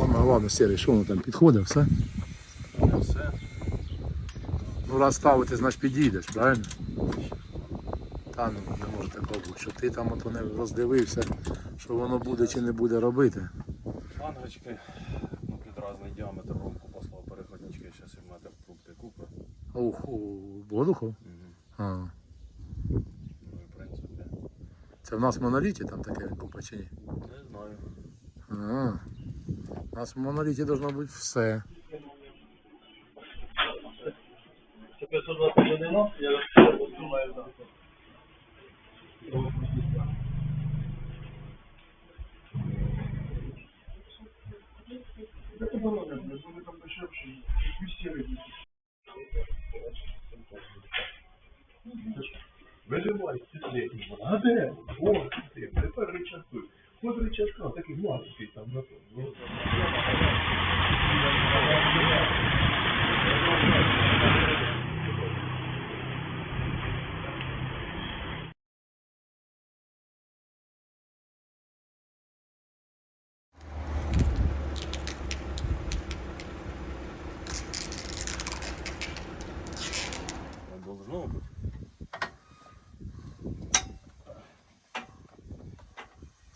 Саме головне, Сірий, що воно там підходить, все? Все. Ну раз ставити, значить підійдеш, правильно? Та ну не може такого бути, що ти там ото не роздивився, що воно буде чи не буде робити. Ангочки, ну під різний діаметр ромку послав переходнички, зараз і метр фрукти купи. Ух, у воздуху? Угу. А, Ну і в принципі, це в нас в моноліті там таке купа чи ні? не знаю. А, нас в моноліті должно бути все. Це 521, я думаю, так. Это было, были там дешевше, висели. Виживай, сидіть. А де? О, ти, тепер речаскуй. От речаска, такий маленький там на тому.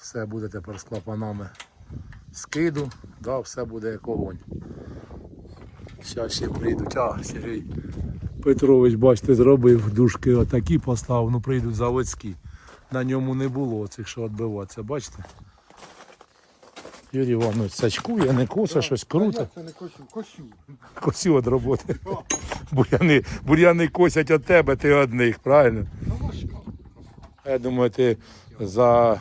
Все буде тепер з клапанами скиду, да, все буде як огонь. Зараз ще прийдуть, а Сергій Петрович, бачите, зробив дужки отакі поставив, ну прийдуть заводські. На ньому не було цих, що відбиватися, бачите? Юрій Іванович сачкує, не коса, щось круто. Це не косю, косю. Косю від роботи. Буряни, буряни косять від тебе, ти одних, правильно? Ну. Я думаю, ти за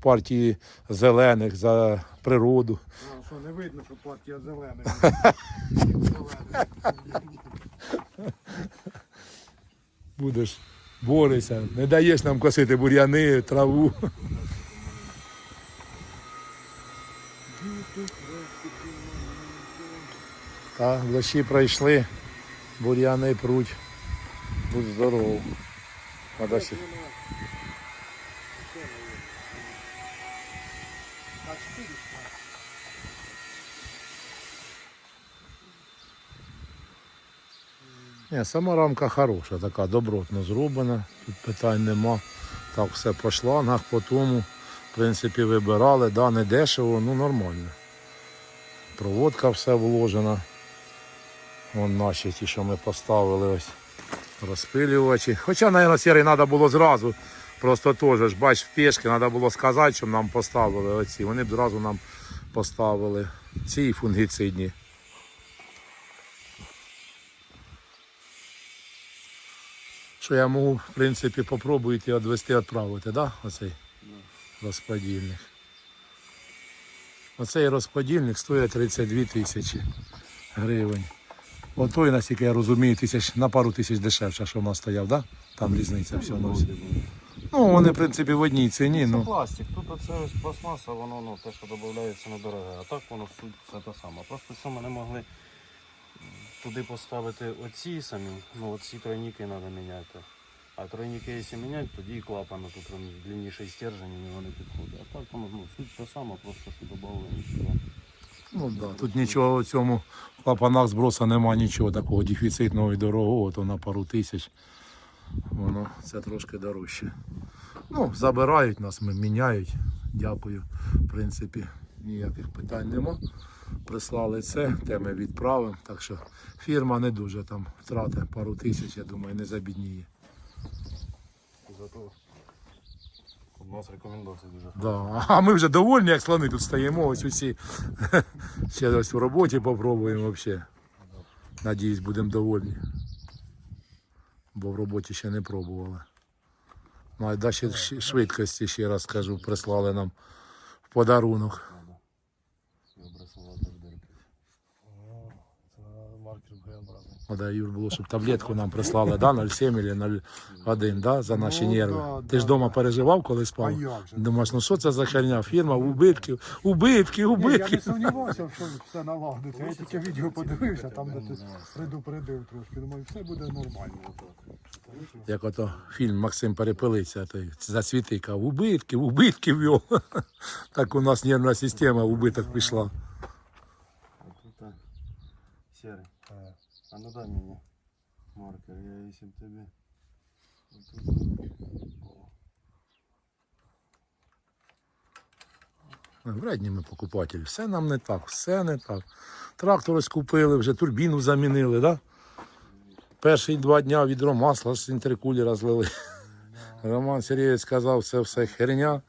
партії зелених, за природу. А, що не видно, що партія зелена. Будеш борися, не даєш нам косити бур'яни, траву. Так, дощі пройшли, бур'яни пруть. Будь здоров. А. Ні, сама рамка хороша, така добротно зроблена, тут питань нема. Так все по шлангах, по тому. В принципі, вибирали, да, не дешево, ну нормально. Проводка все вложена. Вон наші ті, що ми поставили ось розпилювачі. Хоча, мабуть, сірий треба було зразу. Просто теж, бач, в пішки треба було сказати, щоб нам поставили оці. Вони б зразу нам поставили ці фунгіцидні. Що я можу, в принципі, попробуйте відвести, відправити, да? Оцей розподільник. Оцей розподільник стоїть 32 тисячі гривень. Отой, наскільки я розумію, тисяч, на пару тисяч дешевше, що в нас стояв, да? Там різниця всього. Ну, вони, в принципі, в одній ціні. Це Ну, пластик. Тут оце ось пластмаса, воно ну, те, що додається недороге. А так воно суть це те саме. Просто що ми не могли туди поставити оці самі, ну оці тройники треба міняти. А тройники, якщо міняти, тоді і клапани тут длинніший стержень, і вони підходять. А так воно ну, суть те саме, просто що додали сюди. ну да. Тут нічого в цьому клапанах зброса нема нічого такого дефіцитного і дорогого, то на пару тисяч. Воно це трошки дорожче. Ну, забирають нас, ми міняють. Дякую. В принципі, ніяких питань нема. Прислали це, те ми відправимо. Так що фірма не дуже там втрати пару тисяч, я думаю, не забідніє. Зато у нас рекомендації дуже Да. А ми вже довольні, як слони тут стоїмо, ось усі. Ще ось в роботі попробуємо взагалі. Надіюсь, будемо довольні. Бо в роботі ще не пробували. Ну, а далі швидкості, ще раз скажу, прислали нам в подарунок. і обрисувати дирки. Це маркер Да, Юр, було, щоб таблетку нам прислали, да, 0,7 чи 0,1, да, за наші Ну, нерви. да, Ти ж да, вдома да. переживав, коли А спав? як же? Думаєш, ну що це за херня? Фірма убитків, убитки, Ні, я не сумнівався, що все налагодиться. Я тільки відео подивився, там де ти предупредив трошки. Думаю, все буде нормально. Як ото фільм Максим перепилиться, той засвіти, кав, убитків, убитків його. Так у нас нервна система в убиток пішла. Серый. А ну дай мені маркер, я тобі. Отут. О. Вредні ми покупателі. Все нам не так, все не так. Трактор ось купили, вже турбіну замінили, да? Перші два дня відро масла з інтеркулера злили. Роман Сергійович сказав, це все херня.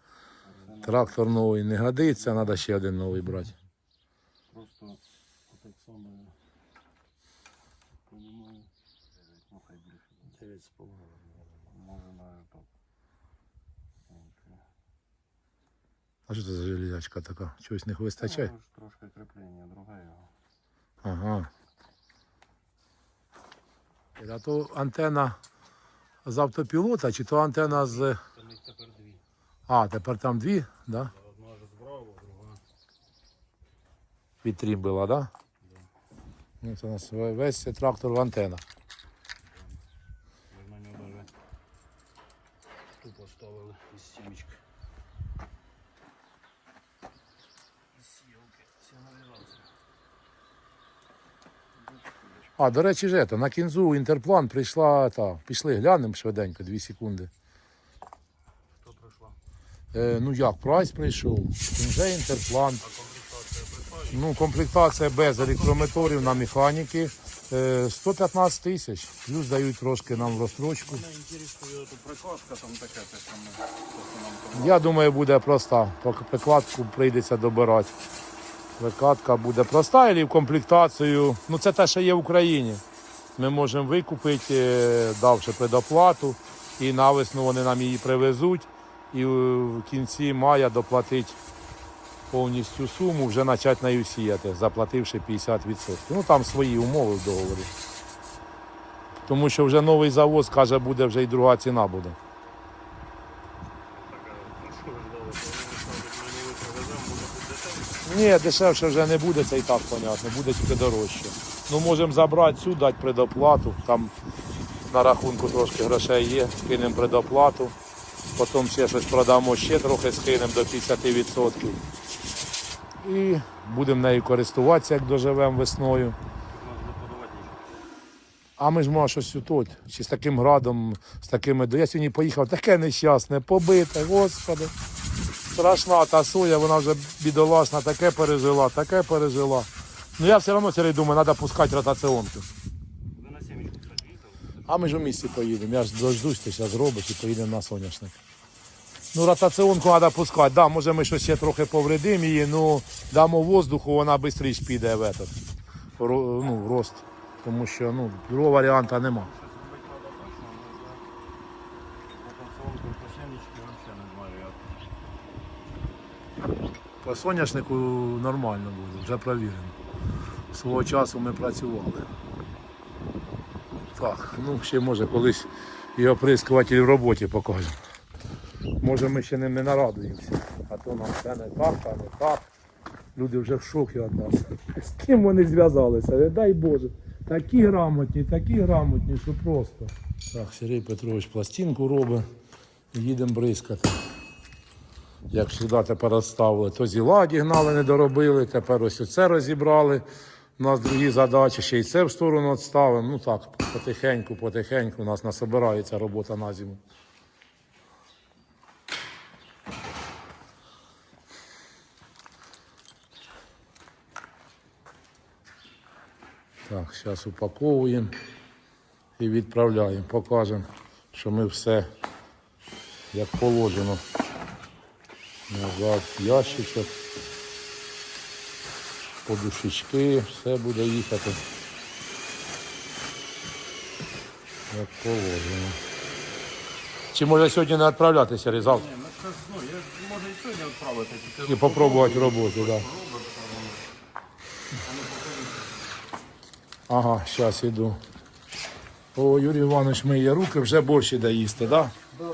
Трактор новий не годиться, треба ще один новий брати. Просто отак само я понімаю. Ну хай більше. Дев'ять з половиною. Може на так. Окей. А що це за железячка така? Чогось не вистачає? Ну, Трошки кріплення, друге його. Ага. А то антена з автопілота, чи то антена з. Та них тепер дві. А, тепер там дві, да? Одна ж справа, друга. Від трімбила, да? Ну, це у нас весь трактор в антена. А, до речі, ж на кінзу інтерплан прийшла та. Пішли, глянемо швиденько, дві секунди. Хто прийшла? Е, ну як, прайс прийшов. Вже інтерплан. А комплектація прийшла? Ну, комплектація без електромоторів на механіки. Е, 115 тисяч. Плюс дають трошки нам в розстрочку. Мене інтересує прикладка там таке, те, що ми що нам. Я думаю, буде проста. Поки Прикладку прийдеться добирати. Прикладка буде проста і в комплектацію. Ну це те, що є в Україні. Ми можемо викупити, е, давши предоплату, і навесну вони нам її привезуть. І в кінці мая доплатити повністю суму, вже почати нею сіяти, заплативши 50%. Ну там свої умови в договорі. Тому що вже новий завоз каже, буде вже і друга ціна буде. Що ви ждали? Коли ми ставить на новий привеземо, буде тут дешевше? Ні, дешевше вже не буде, це і так понятно, буде тільки дорожче. Ну можемо забрати цю, дати предоплату, там на рахунку трошки грошей є, скинемо предоплату, потім ще щось продамо, ще трохи скинемо до 50%. І будемо нею користуватися, як доживемо весною. А ми ж може щось тут, чи з таким градом, з такими. Я сьогодні поїхав, таке нещасне, побите, господи. Страшна та соя, вона вже бідолашна, таке пережила, таке пережила. Ну я все одно Сергій, думаю, треба пускати ротаціонку. А ми ж у місті поїдемо. Я ж дождусь, ти зараз зробиш і поїдемо на соняшник. Ну, ротаціонку треба пускати. Да, може ми щось ще трохи повредимо її, ну дамо воздуху, вона швидше піде в, этот, ну, в рост. Тому що ну, другого варіанту нема. Щось робити треба точно, але я ротаціонку по сімечки взагалі не знаю як. По соняшнику нормально буде, вже перевірено. Свого часу ми працювали. Так, ну ще може колись і оприскуватель в роботі покажемо. Може ми ще ним не нарадуємося. А то нам це не так, а не так. Люди вже в шокі від нас. З ким вони зв'язалися? Не дай Боже. Такі грамотні, такі грамотні, що просто. Так, Сергій Петрович пластинку робить. Їдемо бризкати. Як сюди тепер розставили, то зіла дігнали, не доробили, тепер ось оце розібрали. У нас другі задачі, ще й це в сторону відставимо. Ну так, потихеньку, потихеньку у нас насобирається робота на зиму. Так, зараз упаковуємо і відправляємо. Покажемо, що ми все як положено. Назад ящичок, подушечки, все буде їхати. Як положено. Чи може сьогодні не відправлятися різав? Ні, ну ну, я ж можу і сьогодні відправити, тільки І попробувати роботу, так. Да. робить, Ага, зараз іду. О, Юрій Іванович миє руки, вже борщ іде їсти, так? Да? Все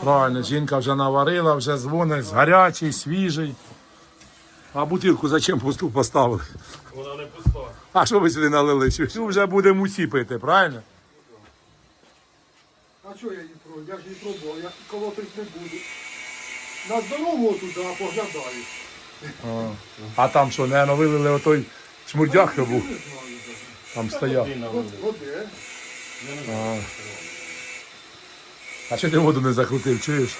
правильно, жінка вже наварила, вже дзвонить, гарячий, свіжий. А бутилку зачем пусту поставили? Вона не пуста. А що ви сюди налили? Що вже будемо усі пити, правильно? А що я її пробую? Я ж її пробував, я колотить не буду. На здорового туди, а поглядаю. А там що, не вилили отой Шмурдяк то був. Там стояв. Води А. А що ти воду не закрутив, чуєш?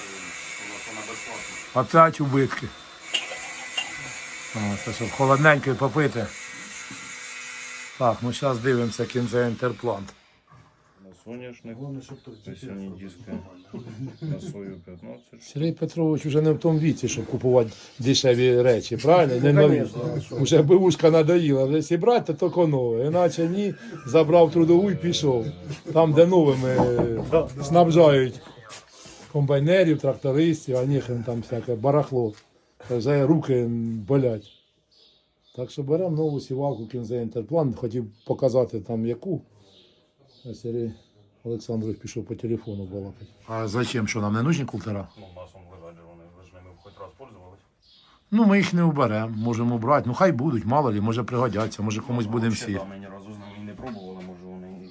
Опять убитки. Це щоб холодненько попити. Так, ну зараз дивимося кінцевий інтерплант. Соняшник. Весенні диски. На сою 15. Сергій Петрович вже не в тому віці, щоб купувати дешеві речі, правильно? Не нові. Уже бивушка надоїла, вже якщо брати, то тільки нове. Іначе ні, забрав трудову і пішов. Там, де новими е, снабжають комбайнерів, трактористів, а ні, там всяке барахло. Вже руки болять. Так що беремо нову сівалку кінзе інтерплан. Хотів показати там яку. Сергій Олександрович пішов по телефону балакати. А зачем? Що нам не нужні култера? Ну, масом лежать же вони. Ви ж ними хоч раз пользувались. Ну, ми їх не вберемо, можемо брати. Ну хай будуть, мало лі, може пригодяться, може комусь будемо Ще, сіяти. Ми ні разу з ними не пробували, може вони і...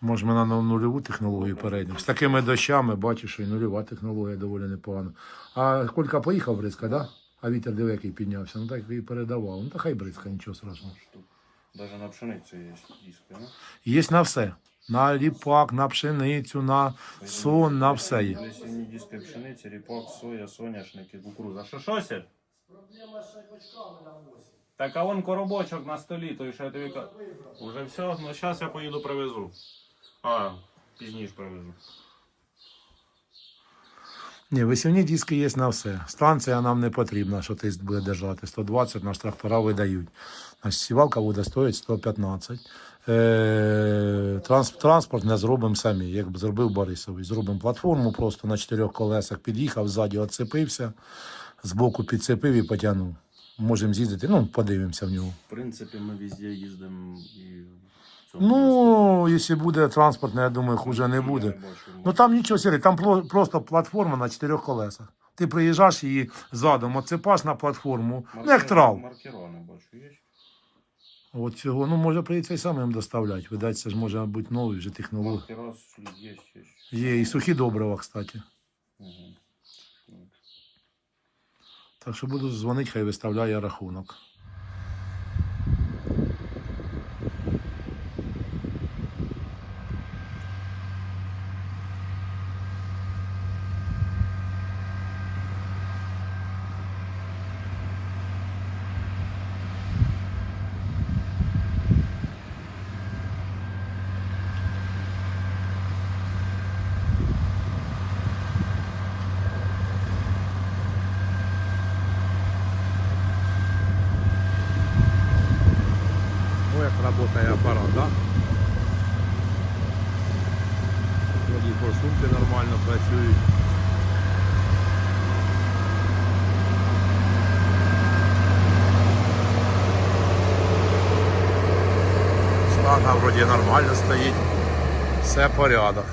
Може ми на нульову технологію перейдемо. З такими дощами бачиш, що і нульова технологія доволі непогана. А Колька поїхав бризка, да? А вітер диви, який піднявся. Ну так і передавав. Ну та хай бризка, нічого страшного. Даже на пшениці є диски, ну? Є на все. На ліпак, на пшеницю, на сон, на все є. Диски пшениці, ріпак, соя, соняшники, кукуруза. Що, що, Сіль? Так а вон коробочок на столі, той що я тобі кажу. Уже все, ну зараз я поїду привезу. А, пізніше привезу. Ні, висівні диски є на все. Станція нам не потрібна, що тиск буде держати. 120 наш трактора видають. Значить, сівалка буде стоїть 115. Е, транс, транспорт не зробимо самі, як зробив Борисович. Зробимо платформу просто на чотирьох колесах, під'їхав, ззаді відцепився, збоку підцепив і потягнув. Можемо з'їздити, ну, подивимося в нього. В принципі, ми везде їздимо і Ну, якщо буде транспортне, я думаю, хуже не буде. Ну там нічого Сергій, там просто платформа на чотирьох колесах. Ти приїжджаєш її задом, оцепаш на платформу, ну як трав. Маркера бачу, є? От цього, ну може прийти і самим доставляти. Видать, це ж може бути новий вже технологій. Маркера є, ще. Є і сухі добрива, кстати. Угу. Так що буду дзвонити, хай виставляє рахунок. Ну, як працює апарат, да? Вроді форсунки нормально працюють. Штанга вроді нормально стоїть. Все порядок.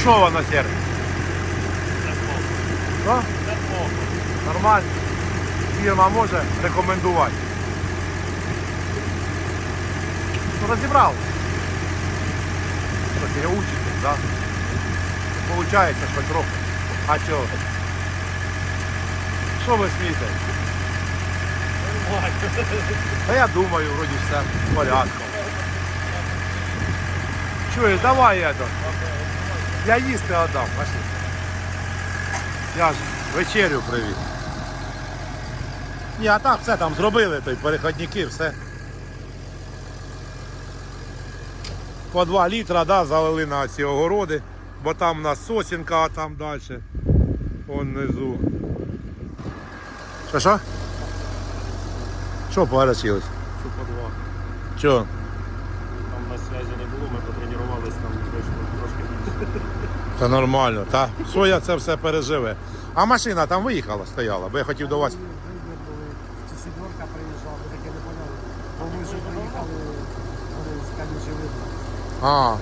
Що воно, Сергій? Що? Нормально. Фірма може рекомендувати. Ну, розібрав. Трохи учитесь, да? Получається, що трохи. А чого? Що ви смієте? Та я думаю, вроді все порядком. Чуєш, давай я то. Я їсти віддам, пошли. Я ж вечерю привіз. Ні, а так все там зробили, той переходники, все. По 2 літра да, залили на ці огороди, бо там у нас сосінка, а там далі. Вон внизу. Що що? Що погорячилось? Що по два. Що? Там на зв'язі не було, ми потренувалися там вийшло Та нормально, та соя це все переживе. А машина там виїхала, стояла, бо я хотів до вас. Чи сімерка приїжджала, ми таке не поняли. Бо ми вже приїхали, вони з камінчі видно. А,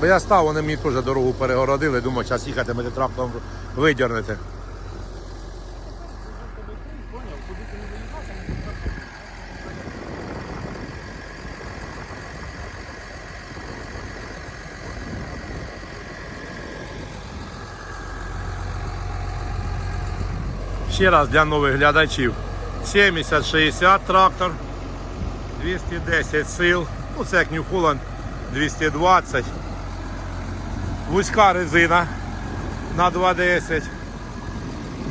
бо я став, вони мені теж дорогу перегородили, думаю, зараз їхати мене трактом видірнете. Ще раз для нових глядачів. 70-60 трактор, 210 сил. Ну це як New Holland 220. Вузька резина на 210.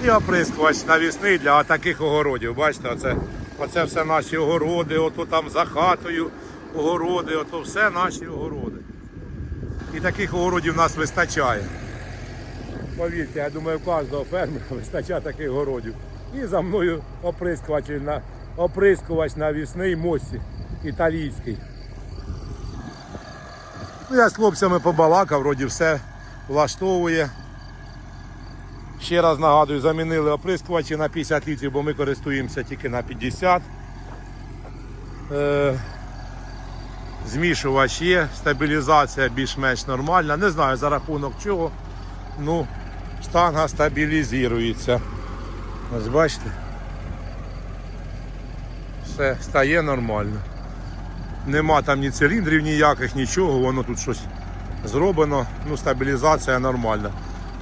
І оприскувач навісний для таких огородів. Бачите, оце, оце все наші огороди, ото там за хатою огороди, ото все наші огороди. І таких огородів у нас вистачає. Повірте, я думаю, у кожного фермера вистачає таких городів. І за мною оприскувач, на, оприскувач навісний мосі італійський. Ну, я з хлопцями побалакав, вроді все влаштовує. Ще раз нагадую, замінили оприскувачі на 50 літрів, бо ми користуємося тільки на 50. Е, змішувач є, стабілізація більш-менш нормальна. Не знаю за рахунок чого. Ну, штанга стабілізується. Ось бачите. Все стає нормально. Нема там ні циліндрів ніяких, нічого, воно тут щось зроблено. Ну, стабілізація нормальна.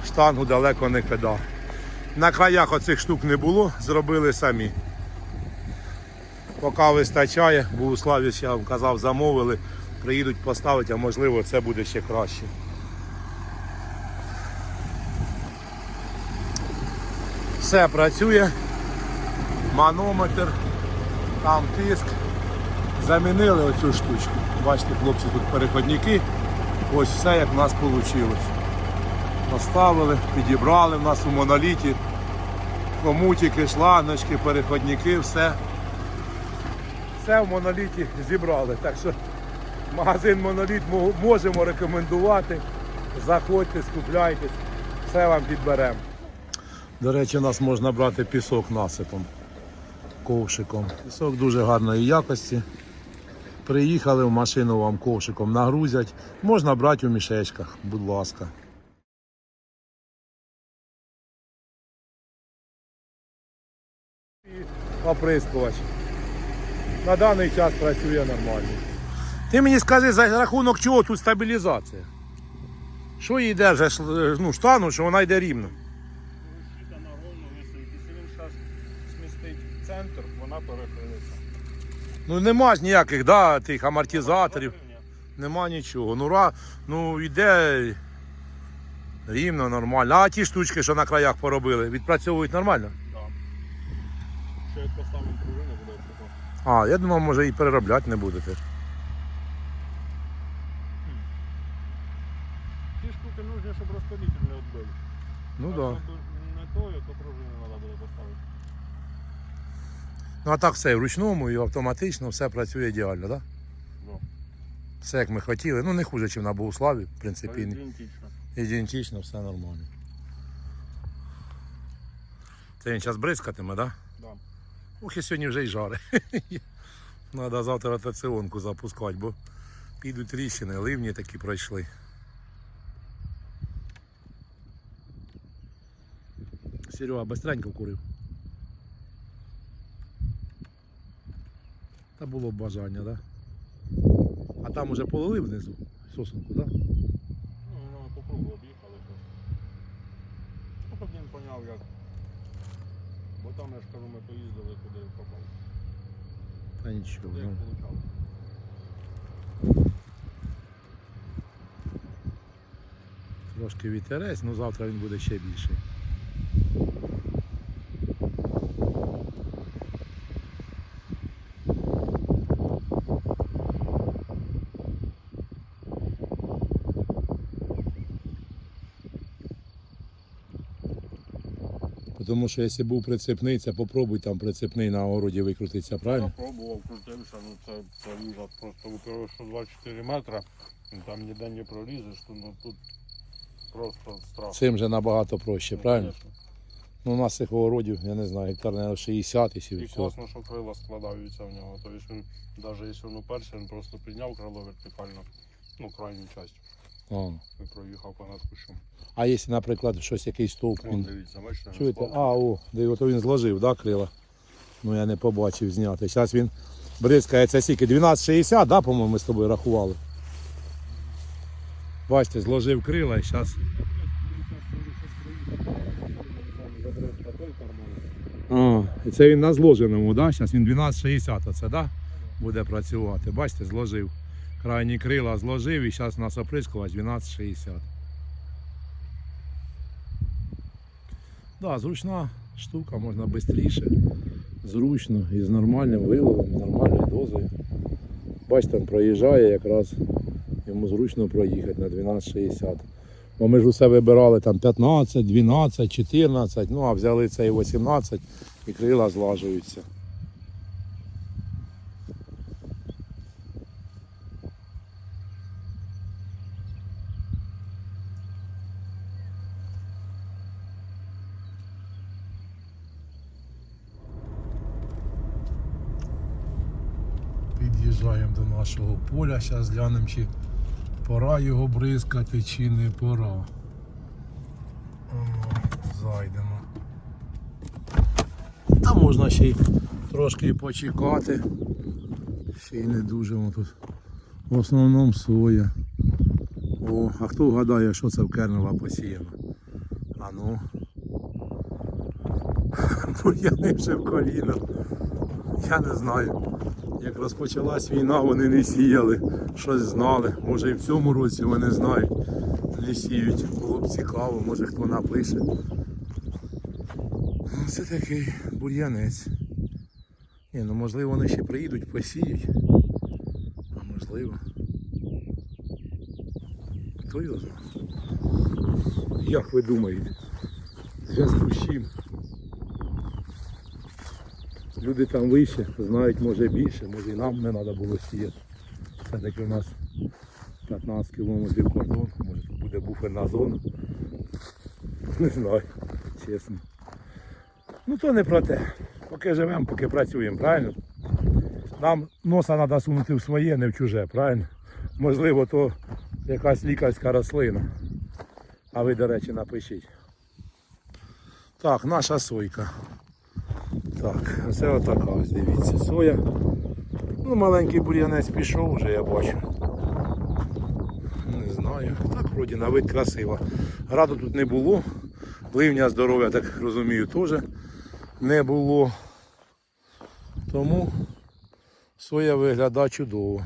Штангу далеко не кидав. На краях оцих штук не було, зробили самі. Поки вистачає, бо у Славі, я вам казав, замовили, приїдуть поставити, а можливо це буде ще краще. Все працює. Манометр, там тиск. Замінили оцю штучку. Бачите, хлопці, тут переходники. Ось все як в нас вийшло. Поставили, підібрали в нас у моноліті. Комутики, шланочки, переходники, все. Все в моноліті зібрали. Так що магазин Моноліт можемо рекомендувати. Заходьте, скупляйтесь, все вам підберемо. До речі, у нас можна брати пісок насипом, ковшиком. Пісок дуже гарної якості. Приїхали в машину вам ковшиком нагрузять. Можна брати у мішечках, будь ласка. Оприскувач. На даний час працює нормально. Ти мені скажи, за рахунок чого тут стабілізація? Що їй держиш ну, штану, що вона йде рівно? Щита на ровно висить. Якщо він зараз смістить центр, вона. Ну нема ж ніяких да, тих амортизаторів, нема нічого. Ну, ра, ну йде рівно, нормально. А ті штучки, що на краях поробили, відпрацьовують нормально. Ще як поставимо пружину, буде тако. А, я думав, може і переробляти не будете. Ті штуки нужні, щоб розпилитель не відбили. Ну так. Да. щоб Не тою, то пружину треба буде поставити. Ну а так все і вручному і автоматично все працює ідеально, так? Да? Да. Все як ми хотіли. Ну не хуже, ніж на Богуславі, в принципі. Ідентично. Ідентично, все нормально. Це він зараз бризкатиме, так? Да? Да. Ох, і сьогодні вже й жари. Треба завтра ротаціонку запускати, бо підуть тріщини, ливні такі пройшли. Серега быстренько курив. Та було б бажання? Да? А там уже полили внизу сосенку, так? Да? Ну, воно по кругу об'їхали. то. Ну, він поняв, як. Бо там, я ж кажу, ми поїздили туди попав. Та нічого. Як Ну. Трошки вітерець, ну завтра він буде ще більший. Тому що якщо був прицепний, це попробуй там прицепний на огороді викрутиться, правильно? Я пробував, крутився, ну це, це ужас. Просто во-первых, що 24 метри, і там ніде не пролізеш, то ну тут просто страшно. Цим же набагато проще, Ну, правильно? конечно. Ну, у нас цих огородів, я не знаю, гектар, наверное, 60 і І все. класно, що крила складаються в нього. Тобто він, навіть якщо воно перше, він просто підняв крило вертикально, ну, крайню частину, А. і проїхав понад кущом. а якщо, наприклад, щось якийсь стовп, він дивіться, бачите, Чуєте? А, о, де ото він зложив, да, крила? Ну я не побачив зняти. Зараз він бризкається скільки? 12,60, да, по-моєму, ми з тобою рахували. Бачите, зложив крила і зараз. А, і це він на зложеному, да? Зараз він 1260 оце, да? Буде працювати. Бачите, зложив. Крайні крила зложив і зараз у нас оприскувач 1260. Да, зручна штука, можна швидше, зручно і з нормальним виловом, з нормальною дозою. Бачите, він проїжджає якраз, йому зручно проїхати на 1260. Бо ми ж усе вибирали там 15, 12, 14, ну а взяли цей 18 і крила злажуються. Під'їжджаємо до нашого поля, зараз глянемо, чи пора його бризкати, чи не пора. Зайдемо. Та можна ще й трошки почекати. Ще й не дуже воно тут. В основному соя. О, а хто вгадає, що це в кернела посіяно? А ну. Бур'яни вже в коліна. Я не знаю. Як розпочалась війна, вони не сіяли, щось знали. Може і в цьому році вони знають, не сіють. Було б цікаво, може хто напише. Ну, Це такий бур'янець. Ні, ну можливо вони ще приїдуть, посіють. А можливо. Хто його знає? Як ви думаєте? Зв'язку з чим? Люди там вище, знають може більше, може і нам не треба було сіяти. Все-таки у нас 15 кілометрів кордон, може тут буде буферна зона. Не знаю, чесно. Ну то не про те. Поки живемо, поки працюємо, правильно? Нам носа треба сунути в своє, не в чуже, правильно? Можливо, то якась лікарська рослина. А ви, до речі, напишіть. Так, наша сойка. Так, це отака ось дивіться. Соя. Ну, маленький бур'янець пішов вже, я бачу. Не знаю. Так, вроді на вид красиво. Граду тут не було. Ливня здоров'я, так розумію, теж не було. Тому соя виглядає чудово.